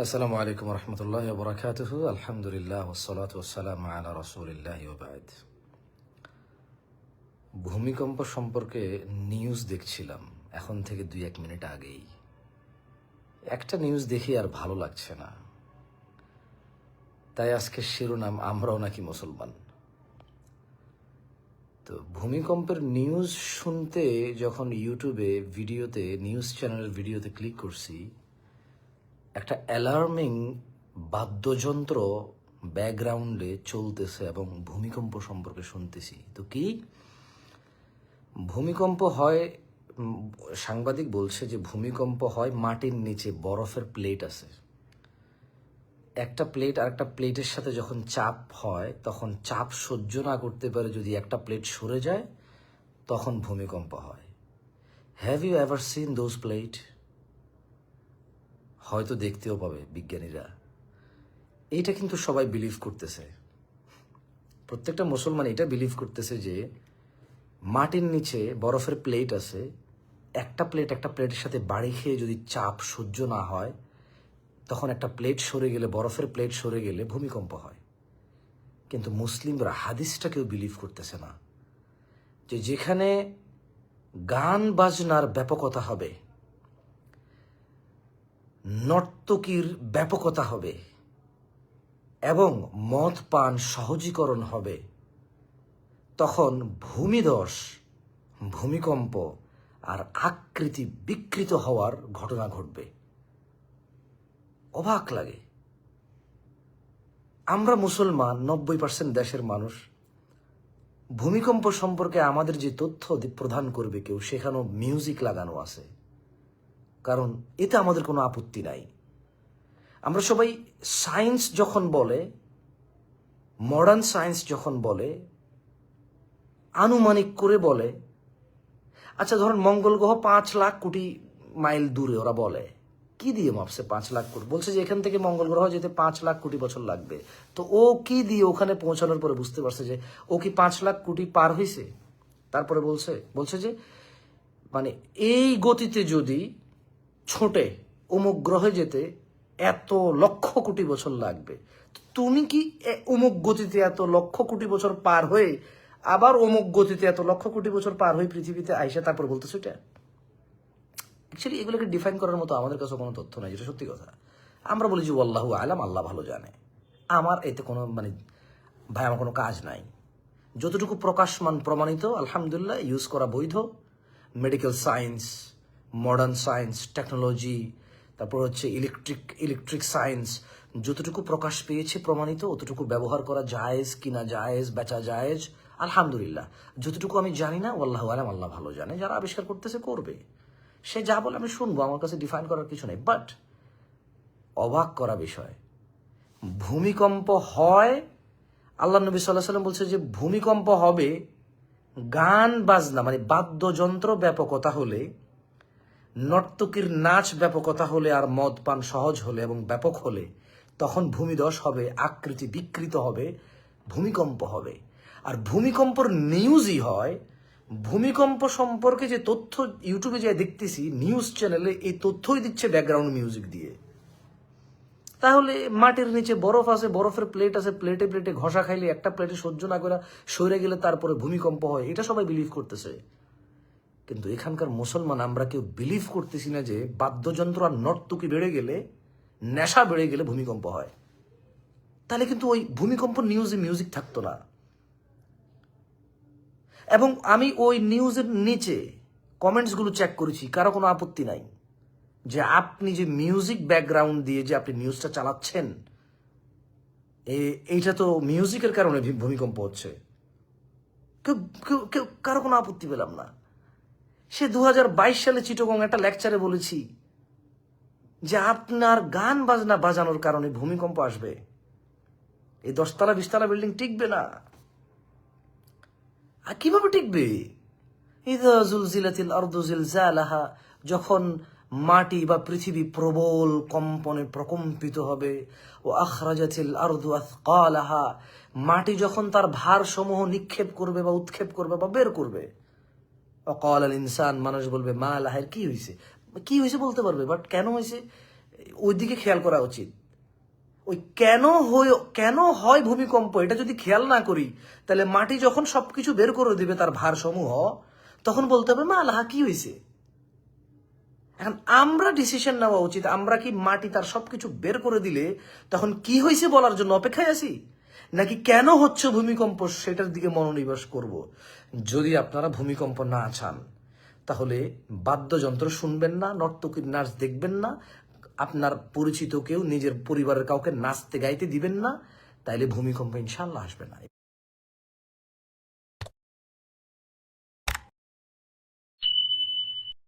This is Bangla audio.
আসসালামু আলাইকুম রহমতুল্লাহ বরাকাতুহ। আলহামদুলিল্লাহ ওসলাত ওসালাম আলা রসুলিল্লাহ ওবায়দ ভূমিকম্প সম্পর্কে নিউজ দেখছিলাম, এখন থেকে দুই এক মিনিট আগেই। একটা নিউজ দেখি আর ভালো লাগছে না। তাই আজকে শিরোনাম আমরাও নাকি মুসলমান। তো ভূমিকম্পের নিউজ শুনতে যখন ইউটিউবে ভিডিওতে নিউজ চ্যানেলের ভিডিওতে ক্লিক করছি একটা অ্যালার্মিং বাদ্যযন্ত্র ব্যাকগ্রাউন্ডে চলতেছে এবং ভূমিকম্প সম্পর্কে শুনতেছি। তো কি? ভূমিকম্প হয় সাংবাদিক বলছে যে ভূমিকম্প হয় মাটির নিচে, বরফের প্লেট আছে। একটা প্লেট আর একটা প্লেটের সাথে যখন চাপ হয়, তখন চাপ সহ্য না করতে পারে যদি একটা প্লেট সরে যায়, তখন ভূমিকম্প হয়। Have you ever seen those plate হয়তো দেখতেও পাবে বিজ্ঞানীরা। এইটা কিন্তু সবাই বিলিভ করতেছে। প্রত্যেকটা মুসলমান এটা বিলিভ করতেছে যে, মাটির নিচে বরফের প্লেট আছে, একটা প্লেট একটা প্লেটের সাথে বাড়ি খেয়ে যদি চাপ সহ্য না হয়, তখন একটা প্লেট সরে গেলে, বরফের প্লেট সরে গেলে ভূমিকম্প হয়। কিন্তু মুসলিমরা হাদিসটা কেউ বিলিভ করতেছে না। যে যেখানে গান বাজনার ব্যাপকতা হবে নর্তকীর ব্যাপকতা হবে এবং মদ পান সহজীকরণ হবে। তখন ভূমিধস, ভূমিকম্প আর আকৃতি বিকৃত হওয়ার ঘটনা ঘটবে। অবাক লাগে। আমরা মুসলমান, নব্বই পার্সেন্ট দেশের মানুষ। ভূমিকম্প সম্পর্কে আমাদের যে তথ্য প্রদান করবে কেউ, সেখানেও মিউজিক লাগানো আছে। কারণ এতে আমাদের কোনো আপত্তি নাই। আমরা সবাই সায়েন্স যখন বলে মডার্ন সায়েন্স যখন বলে, আনুমানিক করে বলে আচ্ছা ধরেন মঙ্গল গ্রহ পাঁচ লাখ কোটি মাইল দূরে ওরা বলে, কি দিয়ে মাপছে পাঁচ লাখ কোটি? বলছে যে এখান থেকে মঙ্গল গ্রহ যেতে পাঁচ লাখ কোটি বছর লাগবে। তো ও কি দিয়ে ওখানে পৌঁছানোর পরে বুঝতে পারছে যে ও কি পাঁচ লাখ কোটি পার হয়েছে তারপরে বলছে বলছে যে মানে এই গতিতে যদি ছোটে অমুক গ্রহে যেতে এত লক্ষ কোটি বছর লাগবে। তুমি কি অমুক গতিতে এত লক্ষ কোটি বছর পার হয়ে আবার অমুক গতিতে এত লক্ষ কোটি বছর পার হয়ে পৃথিবীতে আইসা তারপর বলতেছো এটা? অ্যাকচুয়ালি এগুলোকে ডিফাইন করার মতো আমাদের কাছে কোনো তথ্য নাই যেটা সত্যি কথা। আমরা বলি যে আল্লাহু আলাম, আল্লাহ ভালো জানে। আমার এতে কোনো মানে ভাই, আমার কোনো কাজ নাই। যতটুকু প্রকাশমান, প্রমাণিত, আলহামদুলিল্লাহ ইউজ করা বৈধ। Medical science modern science technology তারপর হচ্ছে ইলেকট্রিক ইলেকট্রিক সায়েন্স যতটুকু প্রকাশ পেয়েছে প্রমাণিত, অতটুকু ব্যবহার করা জায়েজ, কিনা জায়েজ, বেচা জায়েজ, আলহামদুলিল্লাহ। যতটুকু আমি জানি না, আল্লাহ আলাম, আল্লাহ ভালো জানে, যারা আবিষ্কার করতেছে করবে। সে যা বলে আমি শুনব, আমার কাছে ডিফাইন করার কিছু নেই। বাট অবাক করা বিষয়, ভূমিকম্প হয়, আল্লাহ নবী সাল্লাহ সাল্লাম বলছে যে ভূমিকম্প হবে গান বাজনা মানে বাদ্যযন্ত্র ব্যাপকতা হলে নর্তকীর নাচ ব্যাপকতা হলে আর মদ পান সহজ হলে এবং ব্যাপক হলে তখন ভূমিদশ হবে, আকৃতি বিকৃত হবে, ভূমিকম্প হবে। আর ভূমিকম্পর নিউজই হয়, ভূমিকম্প সম্পর্কে যে তথ্য ইউটিউবে যে দেখতেছি নিউজ চ্যানেলে এই তথ্যই দিচ্ছে ব্যাকগ্রাউন্ড মিউজিক দিয়ে। তাহলে মাটির নিচে বরফ আছে, বরফের প্লেট আছে প্লেটে প্লেটে ঘষা খাইলে একটা প্লেটে সহ্য না করে সরে গেলে তারপরে ভূমিকম্প হয়, এটা সবাই বিলিভ করতেছে। কিন্তু এখানকার মুসলমান আমরা কেউ বিলিভ করতেছি না যে বাদ্যযন্ত্র আর নর্তকি বেড়ে গেলে, নেশা বেড়ে গেলে ভূমিকম্প হয়। তাহলে কিন্তু ওই ভূমিকম্প নিউজে মিউজিক থাকতো না। এবং আমি ওই নিউজের নিচে কমেন্টসগুলো চেক করেছি, কারও কোনো আপত্তি নাই। যে আপনি যে মিউজিক ব্যাকগ্রাউন্ড দিয়ে যে আপনি নিউজটা চালাচ্ছেন এইটা তো মিউজিকের কারণে ভূমিকম্প হচ্ছে। কেউ, কেউ- কেউ কারও কোনো আপত্তি পেলাম না। সে দু হাজার বাইশ সালে চিটগং একটা লেকচারে বলেছি যে আপনার গান বাজনা বাজানোর কারণে ভূমিকম্প আসবে। এই দশতলা, বিশতলা বিল্ডিং টিকবে না। আর কীভাবে টিকবে? যখন মাটি বা পৃথিবী প্রবল কম্পনে প্রকম্পিত হবে, ও আখরাজাতিল আরদু আথকালাহা, মাটি যখন তার ভারসমূহ নিক্ষেপ করবে বা উৎক্ষেপ করবে বা বের করবে অকল আল ইনসান, মানুষ বলবে, মা, লাহের কি হয়েছে কি হয়েছে বলতে পারবে বাট কেন হয়েছে ওই দিকে খেয়াল করা উচিত। ওই কেন হয় কেন হয় ভূমিকম্প, এটা যদি খেয়াল না করি, তাহলে মাটি যখন সবকিছু বের করে দিবে তার ভারসমূহ, তখন বলতে হবে, মা আল্লাহ কি হয়েছে এখন আমরা ডিসিশন নেওয়া উচিত, আমরা কি মাটি তার সবকিছু বের করে দিলে তখন কি হয়েছে বলার জন্য অপেক্ষায় আছি? নাকি কেন হচ্ছে ভূমিকম্প সেটার দিকে মনোনিবেশ করব? যদি আপনারা ভূমিকম্প না চান, তাহলে বাদ্যযন্ত্র শুনবেন না, নর্তকীর নাচ দেখবেন না, আপনার পরিচিত কেউ, নিজের পরিবারের কাউকে নাচতে, গাইতে দিবেন না, তাইলে ভূমিকম্প ইনশাল্লাহ আসবে না।